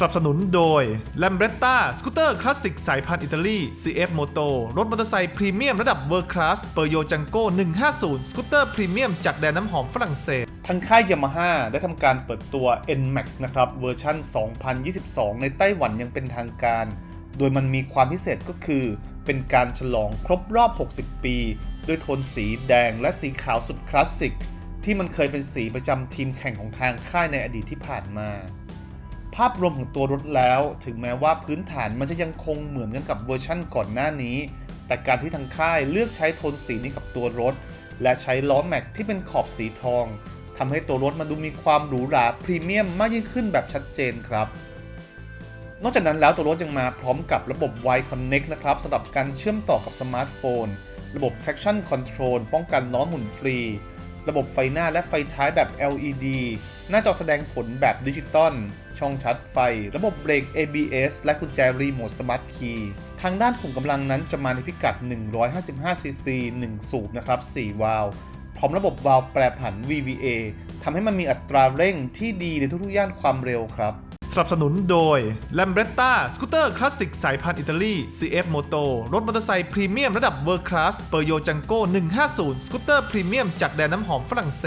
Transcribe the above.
สนับสนุนโดย l a m b r e t t a สกูตเตอร์คลาสสิกสายพันธุ์อิตาลี CF Moto รถมอเตอร์ไซค์พรีเมียมระดับเวอร์คลาสเปอร์โยจังโก้150 สกูตเตอร์พรีเมียมจากแดนน้ำหอมฝรั่งเศสทางค่าย Yamaha ได้ทำการเปิดตัว NMAX นะครับเวอร์ชัน2022 ในไต้หวันยังเป็นทางการ โดยมันมีความพิเศษก็คือ เป็นการฉลองครบรอบ 60 ปี ด้วยโทนสีแดงและสีขาวสุดคลาสสิกที่มันเคยเป็นสีประจำทีมแข่งของทางค่ายในอดีตที่ผ่านมา ภาพรวมของตัวรถแล้ว ถึงแม้ว่าพื้นฐานมันจะยังคงเหมือนกันกับเวอร์ชั่นก่อนหน้านี้ แต่การที่ทางค่ายเลือกใช้โทนสีนี้กับตัวรถ และใช้ล้อแม็กที่เป็นขอบสีทองทำให้ตัวรถมันดูมีความหรูหราพรีเมียมมากยิ่งขึ้นแบบชัดเจนครับนอกจากนั้นแล้วตัวรถยังมาพร้อมกับระบบ Y Connect นะครับสำหรับการเชื่อมต่อกับสมาร์ทโฟน ระบบ traction control ป้องกันล้อหมุนฟรี ระบบไฟหน้าและไฟท้ายแบบ LED หน้าจอแสดงผลแบบดิจิตอล ช่องชาร์จไฟ ระบบเบรก ABS และกุญแจรีโมทสมาร์ทคีย์ ทางด้านขุมกำลังนั้นจะมาในพิกัด 155cc 1 สูบนะครับ 4 วาล์ว พร้อมระบบวาล์วแปรผัน VVA ทำให้มันมีอัตราเร่งที่ดีในทุกๆ ย่านความเร็วครับ สนับสนุนโดย l a m b r e t t a สกูตเตอร์คลาสสิกสายพันธุ์อิตาลี CF Moto รถมอเตอร์ไซค์พรีเมียมระดับเวอร์คลาสเปอร์โยจังโก้150 สกูตเตอร์พรีเมียมจากแดนน้ำหอมฝรั่งเศส